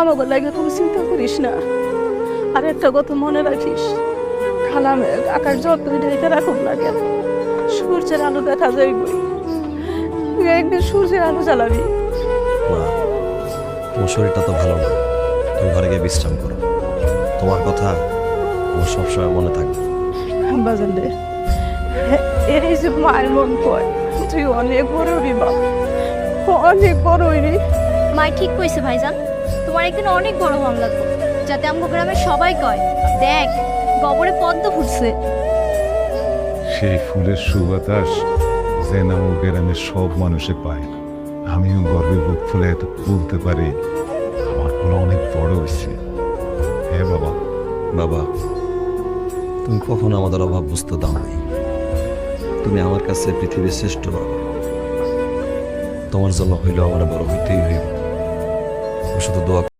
আমাকে লাগে তুমি চিন্তা করিস না। আর একটা কথা মনে রাখিস খালামে আকাশ যত রেখে রাখুক না কেন? সূর্যের আলো দেখা যাইবই তুই একদিন সূর্যের আলো জ্বালাবি। মা তোমার শরীরটা তো ভালো না। তুমি ঘরে গিয়ে বিশ্রাম করো। তোমার কথা আমার সবসময় মনে থাকবে। বাজান রে এই যে মায়ের মন কয় তুই অনেক বড় বাপ অনেক বড় হইবি মাই ঠিক কইছে ভাইজান। তোমার একদিন অনেক বড় হন লাগবে যাতে আমগো গ্রামের সবাই কয় দেখ গবরে পদ্ম ফুটছে। সেই ফুলের সুবাতাস যেন ও গ্রামের সব মানুষে পায় আমিও গর্বে বুক ফুলে এত বলতে পারি আমার ফুল অনেক বড় হয়েছে। হ্যাঁ বাবা। বাবা তুমি কখনো আমাদের অভাব বুঝতে দাও নাই তুমি আমার কাছে পৃথিবীর শ্রেষ্ঠ বাবা। তোমার জন্য হইলেও আমার বড় হইতেই হইব। do dock.